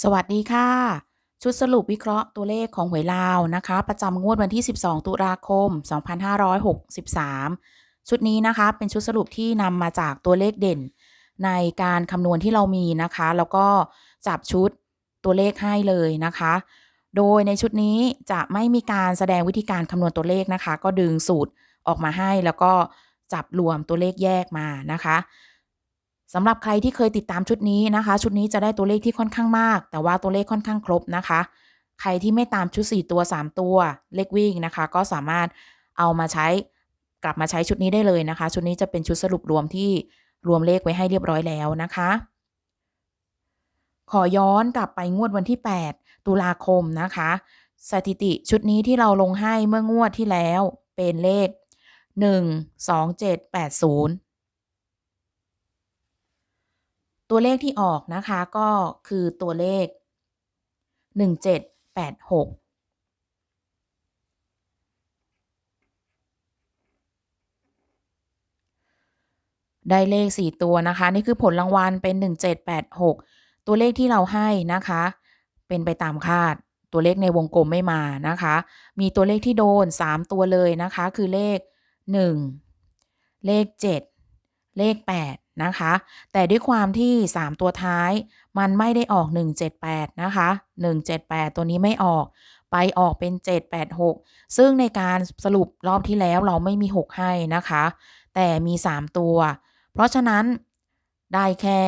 สวัสดีค่ะ ชุดสรุปวิเคราะห์ตัวเลขของหวยลาวนะคะ ประจำงวดวันที่ 12 ตุลาคม 2563 ชุดนี้นะคะ เป็นชุดสรุปที่นำมาจากตัวเลขเด่น ในการคำนวณที่เรามีนะคะ แล้วก็จับชุดตัวเลขให้เลยนะคะ โดยในชุดนี้จะไม่มีการแสดงวิธีการคำนวณตัวเลขนะคะ ก็ดึงสูตรออกมาให้แล้วก็จับรวมตัวเลขแยกมานะคะ สำหรับใครที่เคยติดตามชุดนี้นะคะ ชุดนี้จะได้ตัวเลขที่ค่อนข้างมาก แต่ว่าตัวเลขค่อนข้างครบนะคะ ใครที่ไม่ตามชุด 4 ตัว 3 ตัวเลขวิ่งนะคะ ก็สามารถเอามาใช้กลับมาใช้ชุดนี้ได้เลยนะคะ ชุดนี้จะเป็นชุดสรุปรวมที่รวมเลขไว้ให้เรียบร้อยแล้วนะคะ ขอย้อนกลับไปงวดวันที่ 8 ตุลาคมนะคะ สถิติชุดนี้ที่เราลงให้เมื่องวดที่แล้วเป็นเลข 1 2 7 8 0 ตัวเลขที่ออกนะคะก็คือตัวเลข 1786ได้เลข 4 ตัวนะคะ นี่คือผลรางวัลเป็น 1786 ตัวเลขที่เราให้นะคะ เป็นไปตามคาด ตัวเลขในวงกลมไม่มานะคะ มีตัวเลขที่โดน 3 ตัวเลยนะคะ คือเลข 1 เลข 7 เลข 8 นะคะ แต่ด้วยความที่ 3 ตัวท้ายมันไม่ได้ออก 178 นะคะ 178 ตัวนี้ไม่ออกไปออกเป็น 786 ซึ่งในการสรุปรอบที่แล้วเราไม่มี 6 ให้นะคะ แต่มี 3 ตัว เพราะฉะนั้นได้แค่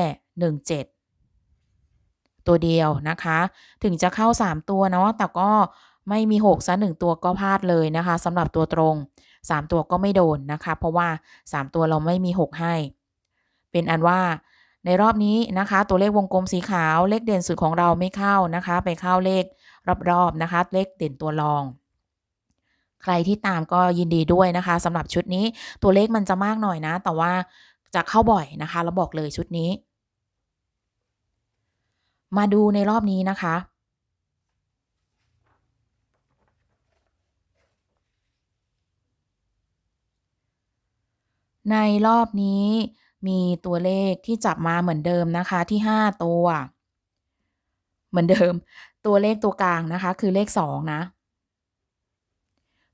17 ตัวเดียวนะคะ ถึงจะเข้า 3 ตัวเนาะแต่ก็ไม่มี6ซะ1ตัวก็พลาดเลยนะคะสำหรับตัวตรง 3 ตัวก็ไม่โดนนะคะ เพราะว่า 3 ตัวเราไม่มี 6 ให้ เป็นอันว่าในรอบนี้นะคะ ตัวเลขวงกลมสีขาวเลขเด่นสุดของเราไม่เข้านะคะ ไปเข้าเลขรอบๆนะคะ เลขเด่นตัวรอง ใครที่ตามก็ยินดีด้วยนะคะสำหรับชุดนี้ตัวเลขมันจะมากหน่อยนะ แต่ว่าจะเข้าบ่อยนะคะเราบอกเลยชุดนี้ มาดูในรอบนี้นะคะในรอบนี้ มีตัวเลขที่จับมาเหมือนเดิมนะคะที่ 5 ตัว เหมือนเดิม ตัวเลขตัวกลางนะคะ คือเลข 2 นะ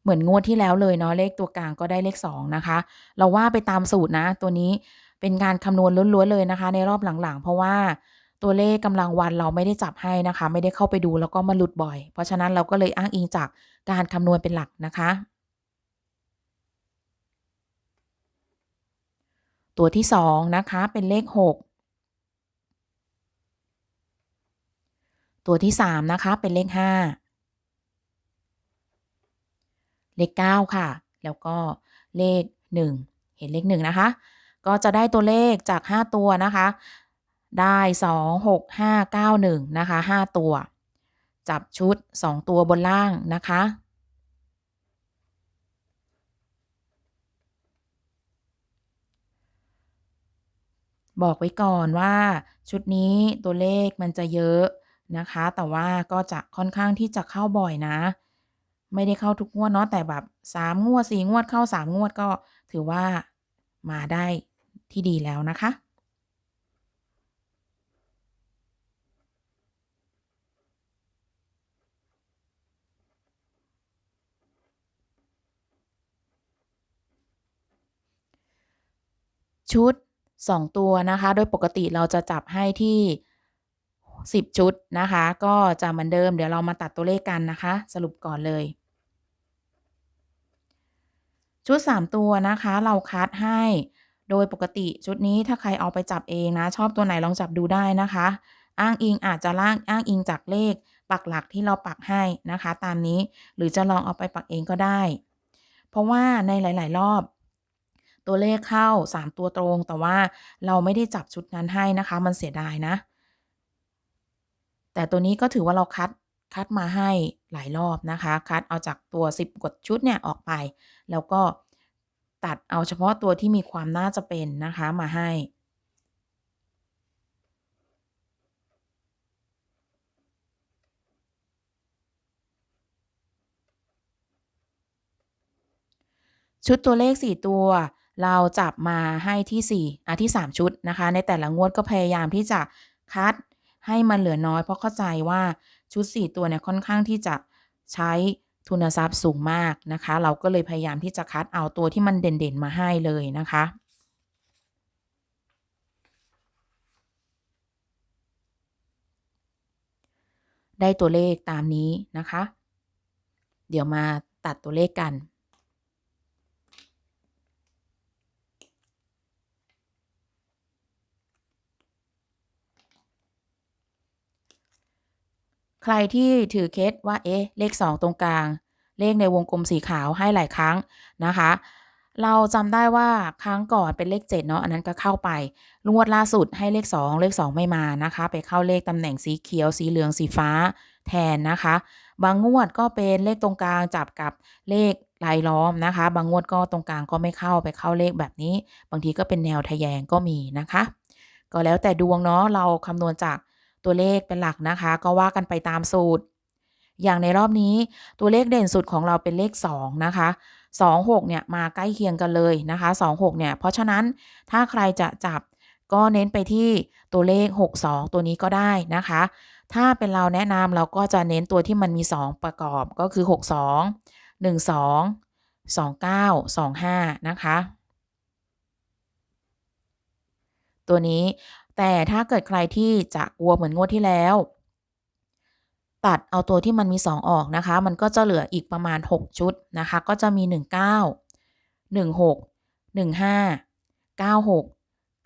เหมือนงวดที่แล้วเลยเนาะเลขตัวกลางก็ได้เลข 2 นะคะ เราว่าไปตามสูตรนะ ตัวนี้เป็นการคำนวณล้วนๆเลยนะคะ ในรอบหลังๆ เพราะว่าตัวเลขกำลังวันเราไม่ได้จับให้นะคะ ไม่ได้เข้าไปดูแล้วก็มาหลุดบ่อย เพราะฉะนั้นเราก็เลยอ้างอิงจากการคำนวณเป็นหลักนะคะ ตัวที่ 2 นะคะ เป็นเลข 6 ตัวที่ 3 นะคะ เป็นเลข 5 เลข 9 ค่ะ แล้วก็เลข 1 เห็นเลข 1 นะคะ ก็จะได้ตัวเลขจาก 5 ตัวนะคะ ได้ 2 6 5 9 1 นะคะ 5 ตัว จับชุด 2 ตัวบนล่างนะคะ บอกไว้ก่อนว่าชุดนี้ตัวเลขมันจะเยอะนะคะ แต่ว่าก็จะค่อนข้างที่จะเข้าบ่อยนะ ไม่ได้เข้าทุกงวดเนาะแต่แบบ3งวด4งวดเข้า 3 งวดก็ถือว่ามาได้ที่ดีแล้วนะคะชุด 2 ตัวนะคะ โดยปกติเราจะจับให้ที่ 10 ชุดนะคะ ก็จะเหมือนเดิมเดี๋ยวเรามาตัดตัวเลขกันนะคะ สรุปก่อนเลย ชุด 3 ตัวนะคะ เราคัดให้ โดยปกติชุดนี้ถ้าใครเอาไปจับเองนะ ชอบตัวไหนลองจับดูได้นะคะ อ้างอิงอาจจะล่างอ้างอิงจากเลขปักหลักที่เราปักให้นะคะ ตามนี้หรือจะลองเอาไปปักเองก็ได้ เพราะว่าในหลาย ๆ รอบ ตัวเลขเข้า 3 ตัวตรง แต่ว่าเราไม่ได้จับชุดนั้นให้นะคะ มันเสียดายนะ แต่ตัวนี้ก็ถือว่าเราคัดคัดมาให้หลายรอบนะคะ คัดเอาจากตัว 10กว่าชุดเนี่ยออกไป แล้วก็ตัดเอาเฉพาะตัวที่มีความน่าจะเป็นนะคะมาให้ ชุดตัวเลข 4 ตัว เราจับมาให้ที่4อ่าที่ 3 ชุดนะคะ ในแต่ละงวดก็พยายามที่จะคัดให้มันเหลือน้อย เพราะเข้าใจว่าชุด 4 ตัวเนี่ยค่อนข้างที่จะใช้ทุนทรัพย์สูงมากนะคะ เราก็เลยพยายามที่จะคัดเอาตัวที่มันเด่นๆมาให้เลยนะคะได้ตัวเลขตามนี้นะคะ เดี๋ยวมาตัดตัวเลขกัน ใครที่ถือเคสว่าเอ๊ะเลข 2 ตรงกลาง เลขในวงกลมสีขาวให้หลายครั้งนะคะ เราจำได้ว่าครั้งก่อนเป็นเลข 7 เนาะอันนั้นก็เข้าไปงวดล่าสุดให้เลข 2 เลข 2 ไม่มานะคะ ไปเข้าเลขตำแหน่งสีเขียว สีเหลืองสีฟ้าแทนนะคะ บางงวดก็เป็นเลขตรงกลางจับกับเลขลายล้อมนะคะ บางงวดก็ตรงกลางก็ไม่เข้าไปเข้าเลขแบบนี้ บางทีก็เป็นแนวทะแยงก็มีนะคะ ก็แล้วแต่ดวงเนาะเราคำนวณจาก ตัวเลขเป็นหลักนะคะ ก็ว่ากันไปตามสูตร อย่างในรอบนี้ตัวเลขเด่นสุดของเราเป็นเลข 2 นะคะ 26 เนี่ยมาใกล้เคียงกันเลยนะคะ 26 เนี่ย เพราะฉะนั้นถ้าใครจะจับก็เน้นไปที่ตัวเลข 62 ตัวนี้ก็ได้นะคะ ถ้าเป็นเราแนะนำเราก็จะเน้นตัวที่มันมี 2 ประกอบก็คือ 62 12 29 25 นะคะ ตัวนี้ แต่ถ้าเกิดใครที่จะกลัวเหมือนงวดที่แล้ว ตัดเอาตัวที่มันมี 2 ออกนะคะ มันก็จะเหลืออีกประมาณ 6 ชุดนะคะ ก็จะมี 19 16 15 96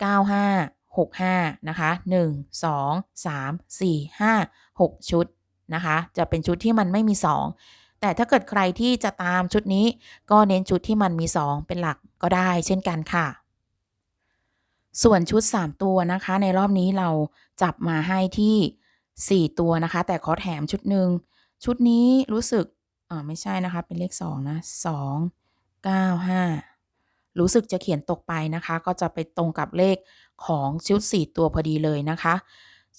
95 65นะคะ1 2 3 4 5 6 ชุดนะคะ จะเป็นชุดที่มันไม่มี 2 แต่ถ้าเกิดใครที่จะตามชุดนี้ก็เน้นชุดที่มันมี 2 เป็นหลักก็ได้เช่นกันค่ะ ส่วนชุด 3 ตัวนะคะ ในรอบนี้เราจับมาให้ที่ 4 ตัวนะคะ แต่ขอแถมชุดหนึ่งชุดนี้รู้สึกอ่าไม่ใช่นะคะ เป็นเลข 2 นะ2 9 5 รู้สึกจะเขียนตกไปนะคะ ก็จะไปตรงกับเลขของชุด 4 ตัวพอดีเลยนะคะ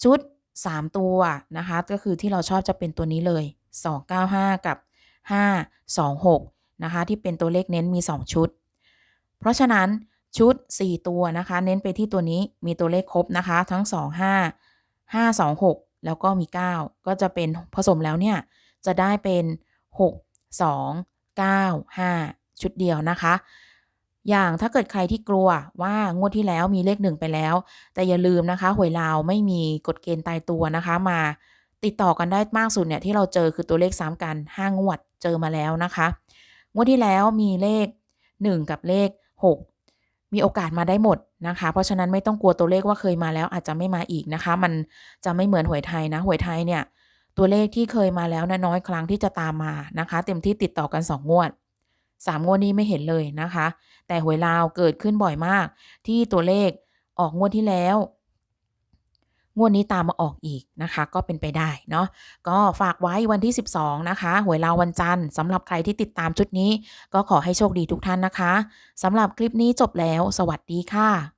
ชุด 3 ตัวนะคะ ก็คือที่เราชอบจะเป็นตัวนี้เลย 295 กับ 526 นะคะ ที่เป็นตัวเลขเน้นมี 2 ชุด เพราะฉะนั้น ชุด 4 ตัวนะคะ เน้นไปที่ตัวนี้มีตัวเลขครบนะคะ ทั้ง 25 526 แล้วก็มี 9 ก็จะเป็นผสมแล้วเนี่ย จะได้เป็น 6 2 9 5 ชุดเดียวนะคะ อย่างถ้าเกิดใครที่กลัวว่างวดที่แล้วมีเลข1ไปแล้ว แต่อย่าลืมนะคะหวยลาวไม่มีกฎเกณฑ์ตายตัวนะคะมาติดต่อกันได้มากสุดเนี่ยที่เราเจอคือตัวเลขซ้ำกัน5งวดเจอมาแล้วนะคะ งวดที่แล้วมีเลข 1 กับเลข 6 มีโอกาสมาได้หมดนะคะ เพราะฉะนั้นไม่ต้องกลัวตัวเลขว่าเคยมาแล้วอาจจะไม่มาอีกนะคะ มันจะไม่เหมือนหวยไทยนะหวยไทยเนี่ย ตัวเลขที่เคยมาแล้วนะน้อยครั้งที่จะตามมานะคะ เต็มที่ติดต่อกัน 2 งวด 3 งวดนี้ไม่เห็นเลยนะคะ แต่หวยลาวเกิดขึ้นบ่อยมาก ที่ตัวเลขออกงวดที่แล้ว งวดนี้ตามมาออกอีกนะคะ ก็เป็นไปได้เนาะก็ฝากไว้วันที่ 12 นะคะ หวยลาววันจันทร์สำหรับใครที่ติดตามชุดนี้ ก็ขอให้โชคดีทุกท่านนะคะสำหรับคลิปนี้จบแล้ว สวัสดีค่ะ